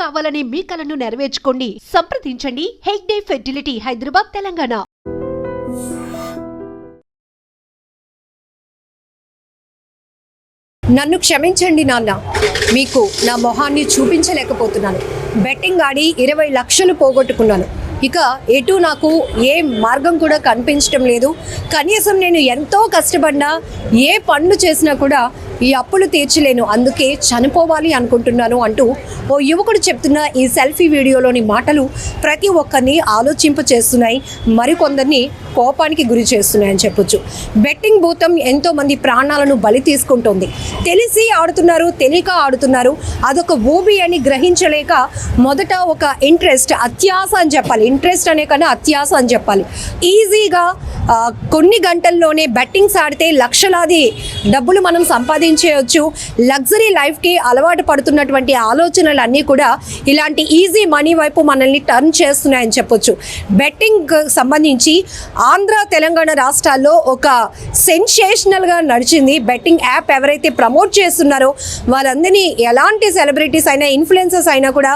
కావాలనే మీ కలను నెరవేర్చుకోండి. సంప్రదించండి. హెగ్డే ఫెర్టిలిటీ హైదరాబాద్ తెలంగాణ. నన్ను క్షమించండి నాన్న. మీకు నా మొహాన్ని చూపించలేకపోతున్నాను. బెట్టింగ్ ఆడి ఇరవై లక్షలు పోగొట్టుకున్నాను. ఇక ఎటు నాకు ఏ మార్గం కూడా కనిపించడం లేదు. కనీసం నేను ఎంతో కష్టపడినా ఏ పనులు చేసినా కూడా ఈ అప్పులు తీర్చలేను అందుకే చనిపోవాలి అనుకుంటున్నాను అంటూ ఓ యువకుడు చెప్తున్న ఈ సెల్ఫీ వీడియోలోని మాటలు ప్రతి ఒక్కరిని ఆలోచింప చేస్తున్నాయి మరికొందరిని కోపానికి గురి చేస్తున్నాయని చెప్పొచ్చు. బెట్టింగ్ భూతం ఎంతో మంది ప్రాణాలను బలి తీసుకుంటోంది. తెలిసి ఆడుతున్నారు తెలియక ఆడుతున్నారు అదొక ఊబి అని గ్రహించలేక మొదట ఒక ఇంట్రెస్ట్ అత్యాస అని చెప్పాలి. ఇంట్రెస్ట్ అనే కన్నా అత్యాస అని చెప్పాలి. ఈజీగా కొన్ని గంటల్లోనే బెట్టింగ్స్ ఆడితే లక్షలాది డబ్బులు మనం సంపాదించేయచ్చు లగ్జరీ లైఫ్కి అలవాటు పడుతున్నటువంటి ఆలోచనలు అన్నీ కూడా ఇలాంటి ఈజీ మనీ వైపు మనల్ని టర్న్ చేస్తున్నాయని చెప్పొచ్చు. బెట్టింగ్ సంబంధించి ఆంధ్ర తెలంగాణ రాష్ట్రాల్లో ఒక సెన్సేషనల్గా నడిచింది బెట్టింగ్ యాప్ ఎవరైతే ప్రమోట్ చేస్తున్నారో వారందరినీ ఎలాంటి సెలబ్రిటీస్ అయినా ఇన్ఫ్లుయెన్సర్స్ అయినా కూడా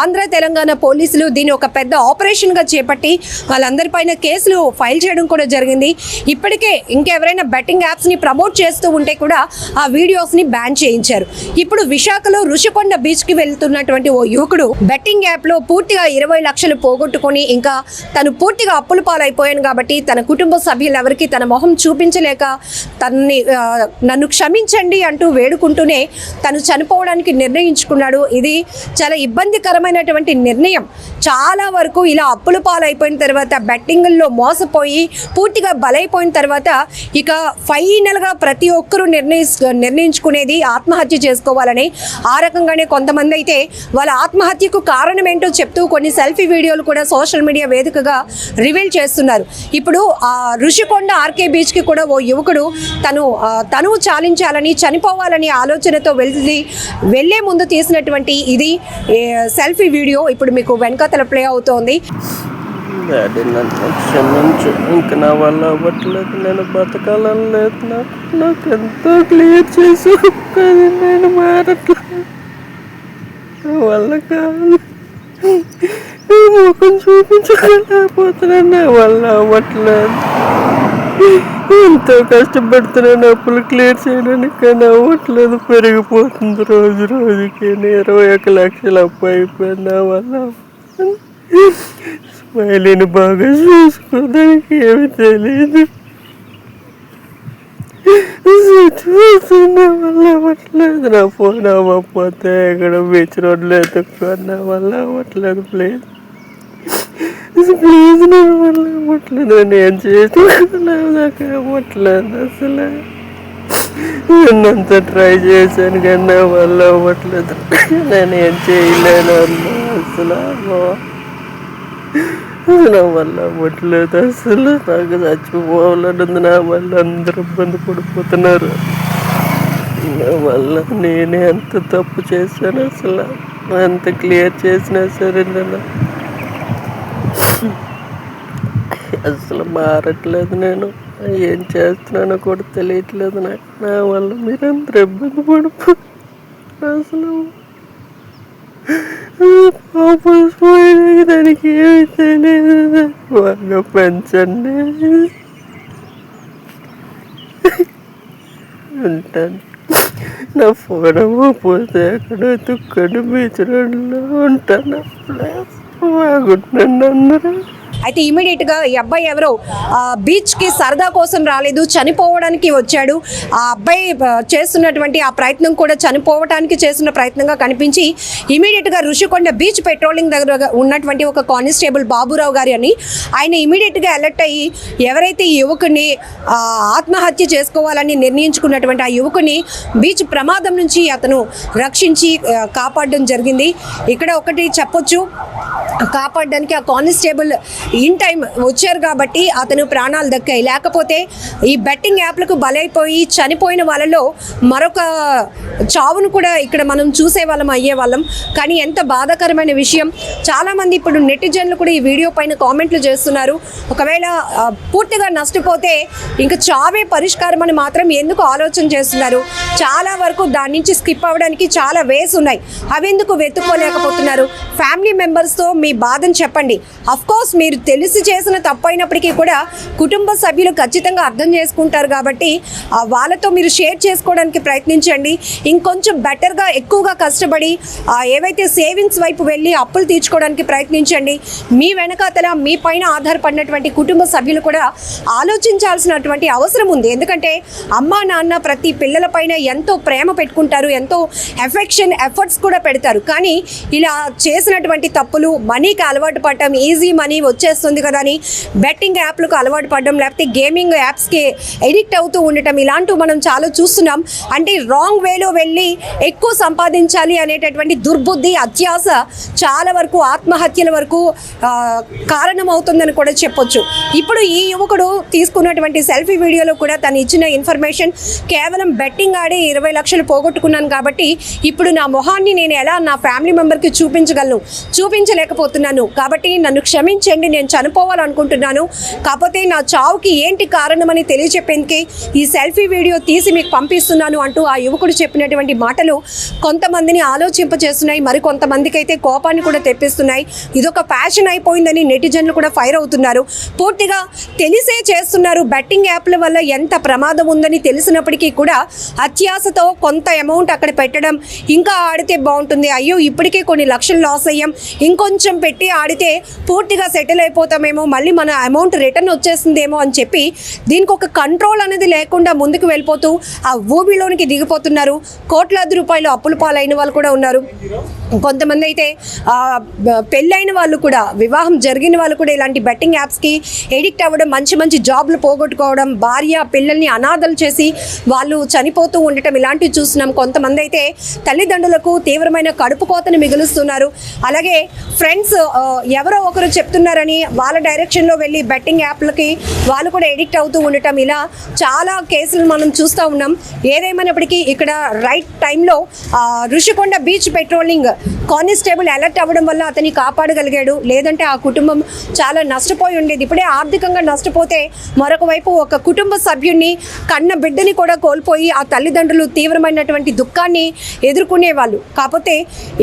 ఆంధ్ర తెలంగాణ పోలీసులు దీన్ని ఒక పెద్ద ఆపరేషన్గా చేపట్టి వాళ్ళందరిపైన కేసులు ఫైల్ చేయడం కూడా జరిగింది. ఇప్పటికే ఇంకెవరైనా బెట్టింగ్ యాప్స్ని ప్రమోట్ చేస్తూ ఉంటే కూడా ఆ వీడియోస్ని బ్యాన్ చేయించారు. ఇప్పుడు విశాఖలో ఋషికొండ బీచ్కి వెళ్తున్నటువంటి ఓ యువకుడు బెట్టింగ్ యాప్లో పూర్తిగా ఇరవై లక్షలు పోగొట్టుకొని ఇంకా తను పూర్తిగా అప్పుల పాలైపోయాను కాబట్టి తన కుటుంబ సభ్యులెవరికి తన మొహం చూపించలేక తనని నన్ను క్షమించండి అంటూ వేడుకుంటూనే తను చనిపోవడానికి నిర్ణయించుకున్నాడు. ఇది చాలా ఇబ్బందికరమైనటువంటి నిర్ణయం. చాలా వరకు ఇలా అప్పుల పాలైపోయిన తర్వాత బెట్టింగుల్లో మోసపోయి పూర్తిగా బలైపోయిన తర్వాత ఇక ఫైనల్గా ప్రతి ఒక్కరూ నిర్ణయి నిర్ణయించుకునేది ఆత్మహత్య చేసుకోవాలని ఆ రకంగానే కొంతమంది అయితే వాళ్ళ ఆత్మహత్యకు కారణం ఏంటో చెప్తూ కొన్ని సెల్ఫీ వీడియోలు కూడా సోషల్ మీడియా వేదికగా రివీల్ చేస్తున్నారు. ఇప్పుడు ఆ ఋషికొండ ఆర్కే బీచ్కి కూడా ఓ యువకుడు తను తను చాలించాలని చనిపోవాలని ఆలోచనతో వెళ్ళి వెళ్ళే ముందు తీసినటువంటి ఇది సెల్ఫీ వీడియో. ఇప్పుడు మీకు వెనకతల ప్లే అవుతోంది. డాడీ నన్ను క్షమించు ఇంక నా వల్ల అవ్వట్లేదు నేను బతకాలని లేదు నాకు నాకు ఎంతో క్లియర్ చేసి కానీ నేను మారట్లేదు నా వల్ల కాదు ముఖం చూపించలేకపోతున్నాను నా వల్ల అవ్వట్లేదు ఎంతో కష్టపడుతున్నాను అప్పులు క్లియర్ చేయడానికి కానీ అవ్వట్లేదు పెరిగిపోతుంది రోజు రోజుకి నేను ఇరవై ఒక లక్షలు అప్పు అయిపోయింది నా వల్ల అవ్వట్లేదు. బాగా చూసుకోవడానికి ఏమి తెలియదు. చూస్తున్నా వల్ల అవ్వట్లేదు. నా ఫోన్ అవ్వకపోతే ఇక్కడ బీచ్ రోడ్లో ఎత్తుకున్న వల్ల అవ్వట్లేదు. ప్లీజ్. ప్లీజ్ నా వల్ల అవ్వట్లేదు. నేను ఏం నాకు అవ్వట్లేదు అసలు. నేనంత ట్రై చేశాను కానీ నా వల్ల అవ్వట్లేదు. నేను ఏం చేయలేను అమ్మా అసలు. నా వల్ల అవ్వట్లేదు అసలు. నాకు చచ్చిపోవాలన్నది నా వల్ల అందరూ ఇబ్బంది పడిపోతున్నారు. నా వల్ల నేనే ఎంత తప్పు చేశాను అసలు. ఎంత క్లియర్ చేసినా సరే నేను అసలు మారట్లేదు నేను. ఏం చేస్తున్నానో కూడా తెలియట్లేదు నాకు. నా వల్ల మీరందరూ ఇబ్బంది పడిపో అసలు పాపం పోయినాక దానికి ఏమి తెలియదు బాగా పెంచండి ఉంటాను నా ఫోన్ పోతే అక్కడ తుక్కడు బీచ్ రోడ్లో ఉంటాను బాగుంటుందండి అందరూ అయితే ఇమీడియట్గా ఈ అబ్బాయి ఎవరో బీచ్కి బీచ్కి సరదా కోసం రాలేదు చనిపోవడానికి వచ్చాడు. ఆ అబ్బాయి చేస్తున్నటువంటి ఆ ప్రయత్నం కూడా చనిపోవడానికి చేస్తున్న ప్రయత్నంగా కనిపించి ఇమీడియట్గా ఋషికొండ బీచ్ పెట్రోలింగ్ దగ్గర ఉన్నటువంటి ఒక కానిస్టేబుల్ బాబురావు గారి అని ఆయన ఇమీడియట్గా అలర్ట్ అయ్యి ఎవరైతే ఈ యువకుని ఆత్మహత్య చేసుకోవాలని నిర్ణయించుకున్నటువంటి ఆ యువకుని బీచ్ ప్రమాదం నుంచి అతను రక్షించి కాపాడడం జరిగింది. ఇక్కడ ఒకటి చెప్పొచ్చు కాపాడడానికి ఆ కానిస్టేబుల్ ఇన్ టైం వచ్చారు కాబట్టి అతను ప్రాణాలు దక్కాయి. లేకపోతే ఈ బెట్టింగ్ యాప్లకు బలైపోయి చనిపోయిన వాళ్ళలో మరొక చావును కూడా ఇక్కడ మనం చూసే వాళ్ళం అయ్యే వాళ్ళం. కానీ ఎంత బాధాకరమైన విషయం. చాలామంది ఇప్పుడు నెటిజన్లు కూడా ఈ వీడియో పైన కామెంట్లు చేస్తున్నారు. ఒకవేళ పూర్తిగా నష్టపోతే ఇంకా చావే పరిష్కారం అని మాత్రం ఎందుకు ఆలోచన చేస్తున్నారు? చాలా వరకు దాని నుంచి స్కిప్ అవ్వడానికి చాలా వేస్ ఉన్నాయి. అవి ఎందుకు వెతుక్కోలేకపోతున్నారు? ఫ్యామిలీ మెంబర్స్తో మీ బాధను చెప్పండి. అఫ్కోర్స్ మీరు మీరు తెలిసి చేసిన తప్పు అయినప్పటికీ కూడా కుటుంబ సభ్యులు ఖచ్చితంగా అర్థం చేసుకుంటారు కాబట్టి వాళ్ళతో మీరు షేర్ చేసుకోవడానికి ప్రయత్నించండి. ఇంకొంచెం బెటర్గా ఎక్కువగా కష్టపడి ఏవైతే సేవింగ్స్ వైపు వెళ్ళి అప్పులు తీర్చుకోవడానికి ప్రయత్నించండి. మీ వెనకాతల మీ పైన ఆధారపడినటువంటి కుటుంబ సభ్యులు కూడా ఆలోచించాల్సినటువంటి అవసరం ఉంది. ఎందుకంటే అమ్మా నాన్న ప్రతి పిల్లలపైన ఎంతో ప్రేమ పెట్టుకుంటారు ఎంతో ఎఫెక్షన్ ఎఫర్ట్స్ కూడా పెడతారు. కానీ ఇలా చేసినటువంటి తప్పులు మనీకి అలవాటు పడటం ఈజీ మనీ వచ్చే చేస్తుంది కదా అని బెట్టింగ్ యాప్లకు అలవాటు పడడం లేకపోతే గేమింగ్ యాప్స్కి ఎడిక్ట్ అవుతూ ఉండటం ఇలాంటివి మనం చాలా చూస్తున్నాం. అంటే రాంగ్ వేలో వెళ్ళి ఎక్కువ సంపాదించాలి అనేటటువంటి దుర్బుద్ధి అత్యాస చాలా వరకు ఆత్మహత్యల వరకు కారణమవుతుందని కూడా చెప్పొచ్చు. ఇప్పుడు ఈ యువకుడు తీసుకున్నటువంటి సెల్ఫీ వీడియోలో కూడా తను ఇచ్చిన ఇన్ఫర్మేషన్ కేవలం బెట్టింగ్ ఆడి ఇరవై లక్షలు పోగొట్టుకున్నాను కాబట్టి ఇప్పుడు నా మొహాన్ని నేను ఎలా నా ఫ్యామిలీ మెంబర్కి చూపించగలను? చూపించలేకపోతున్నాను కాబట్టి నన్ను క్షమించండి నేను చనిపోవాలనుకుంటున్నాను. కాకపోతే నా చావుకి ఏంటి కారణమని తెలియజెప్పేందుకే ఈ సెల్ఫీ వీడియో తీసి మీకు పంపిస్తున్నాను అంటూ ఆ యువకుడు చెప్పినటువంటి మాటలు కొంతమందిని ఆలోచింపజేస్తున్నాయి. మరి కొంతమందికి అయితే కోపాన్ని కూడా తెప్పిస్తున్నాయి. ఇదొక ఫ్యాషన్ అయిపోయిందని నెటిజన్లు కూడా ఫైర్ అవుతున్నారు. పూర్తిగా తెలిసే చేస్తున్నారు. బెట్టింగ్ యాప్ల వల్ల ఎంత ప్రమాదం ఉందని తెలిసినప్పటికీ కూడా అత్యాశతో కొంత అమౌంట్ అక్కడ పెట్టడం ఇంకా ఆడితే బాగుంటుంది. అయ్యో ఇప్పటికే కొన్ని లక్షలు లాస్ అయ్యాం. ఇంకొంచెం పెట్టి ఆడితే పూర్తిగా సెటిల్ అయిపోతామేమో మళ్ళీ మన అమౌంట్ రిటర్న్ వచ్చేసిందేమో అని చెప్పి దీనికి ఒక కంట్రోల్ అనేది లేకుండా ముందుకు వెళ్ళిపోతూ ఆ ఊబిలోనికి దిగిపోతున్నారు. కోట్లాది రూపాయలు అప్పుల పాలైన వాళ్ళు కూడా ఉన్నారు. కొంతమంది అయితే పెళ్ళైన వాళ్ళు కూడా వివాహం జరిగిన వాళ్ళు కూడా ఇలాంటి బెట్టింగ్ యాప్స్కి ఎడిక్ట్ అవ్వడం మంచి మంచి జాబ్లు పోగొట్టుకోవడం భార్య పిల్లల్ని అనాథలు చేసి వాళ్ళు చనిపోతూ ఉండటం ఇలాంటివి చూస్తున్నాం. కొంతమంది అయితే తల్లిదండ్రులకు తీవ్రమైన కడుపు కోతను మిగులుస్తున్నారు. అలాగే ఫ్రెండ్స్ ఎవరో ఒకరు చెప్తున్నారని వాళ్ళ డైరెక్షన్లో వెళ్ళి బెట్టింగ్ యాప్లకి వాళ్ళు కూడా ఎడిక్ట్ అవుతూ ఉండటం. ఇలా చాలా కేసులు మనం చూస్తూ ఉన్నాం. ఏదేమైనప్పటికీ ఇక్కడ రైట్ టైంలో Rushikonda beach patrolling constable alert అవ్వడం వల్ల అతని కాపాడగలిగాడు. లేదంటే ఆ కుటుంబం చాలా నష్టపోయి ఉండేది. ఇప్పుడే ఆర్థికంగా నష్టపోతే మరొక వైపు ఒక కుటుంబ సభ్యుడిని కన్న బిడ్డని కూడా కోల్పోయి ఆ తల్లిదండ్రులు తీవ్రమైనటువంటి దుఃఖాన్ని ఎదుర్కొనేవాళ్ళు కాకపోతే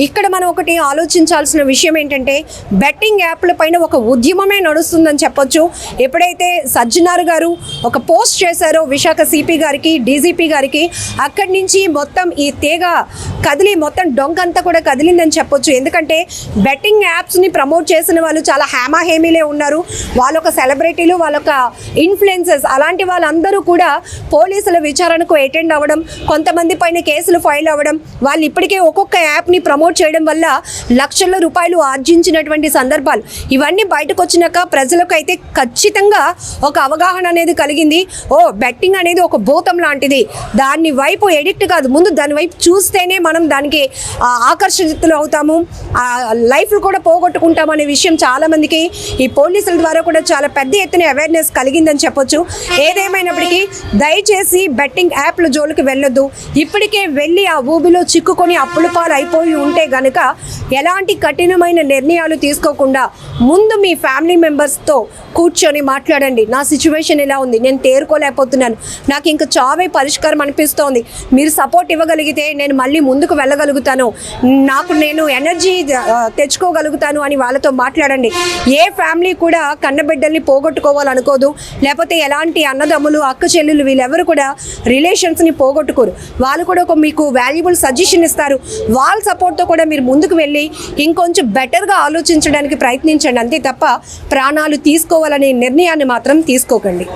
ఇక్కడ మనం ఒకటి ఆలోచించాల్సిన విషయం ఏంటంటే బెట్టింగ్ యాప్ల పైన ఒక ఉద్యమమే నడుస్తుందని చెప్పొచ్చు. ఎప్పుడైతే సజ్జనార్ గారు ఒక పోస్ట్ చేశారో విశాఖ సిపి గారికి డీజీపీ గారికి అక్కడి నుంచి మొత్తం ఈ తీగ కదిలి మొత్తం డొంకంతా కూడా కదిలి కదిలిందని చెప్పొచ్చు. ఎందుకంటే బెట్టింగ్ యాప్స్ని ప్రమోట్ చేసిన వాళ్ళు చాలా హేమాహేమీలే ఉన్నారు. వాళ్ళొక సెలబ్రిటీలు వాళ్ళొక ఇన్ఫ్లుయెన్సెస్ అలాంటి వాళ్ళందరూ కూడా పోలీసుల విచారణకు అటెండ్ అవ్వడం కొంతమంది పైన కేసులు ఫైల్ అవ్వడం వాళ్ళు ఇప్పటికే ఒక్కొక్క యాప్ని ప్రమోట్ చేయడం వల్ల లక్షల రూపాయలు ఆర్జించినటువంటి సందర్భాలు. ఇవన్నీ బయటకు వచ్చినాక ప్రజలకు అయితే ఖచ్చితంగా ఒక అవగాహన అనేది కలిగింది. ఓ బెట్టింగ్ అనేది ఒక భూతం లాంటిది. దాన్ని వైపు ఎడిక్ట్ కాదు. ముందు దాని వైపు చూస్తేనే మనం దానికి ఆ, బాధితులు అవుతాము. ఆ లైఫ్లు కూడా పోగొట్టుకుంటాము అనే విషయం చాలా మందికి ఈ పోలీసుల ద్వారా కూడా చాలా పెద్ద ఎత్తున అవేర్నెస్ కలిగిందని చెప్పొచ్చు. ఏదేమైనప్పటికీ దయచేసి బెట్టింగ్ యాప్ల జోలికి వెళ్ళొద్దు. ఇప్పటికే వెళ్ళి ఆ ఊబిలో చిక్కుకొని అప్పుల పాలు అయిపోయి ఉంటే గనుక ఎలాంటి కఠినమైన నిర్ణయాలు తీసుకోకుండా ముందు మీ ఫ్యామిలీ మెంబర్స్తో కూర్చొని మాట్లాడండి. నా సిచ్యువేషన్ ఎలా ఉంది? నేను తేరుకోలేకపోతున్నాను. నాకు ఇంకా చావే పరిష్కారం అనిపిస్తోంది. మీరు సపోర్ట్ ఇవ్వగలిగితే నేను మళ్ళీ ముందుకు వెళ్ళగలుగుతాను. నాకు నేను ఎనర్జీ తెచ్చుకోగలుగుతాను అని వాళ్ళతో మాట్లాడండి. ఏ ఫ్యామిలీ కూడా కన్నబిడ్డల్ని పోగొట్టుకోవాలనుకోదు. లేకపోతే ఎలాంటి అన్నదమ్ములు అక్క చెల్లెలు వీళ్ళెవరు కూడా రిలేషన్స్ని పోగొట్టుకోరు. వాళ్ళు కూడా ఒక మీకు వాల్యుబుల్ సజెషన్ ఇస్తారు. వాళ్ళ సపోర్ట్తో కూడా మీరు ముందుకు వెళ్ళి ఇంకొంచెం బెటర్గా ఆలోచించడానికి ప్రయత్నించండి. అంతే తప్ప ప్రాణాలు తీసుకోవాలనే నిర్ణయాన్ని మాత్రం తీసుకోకండి.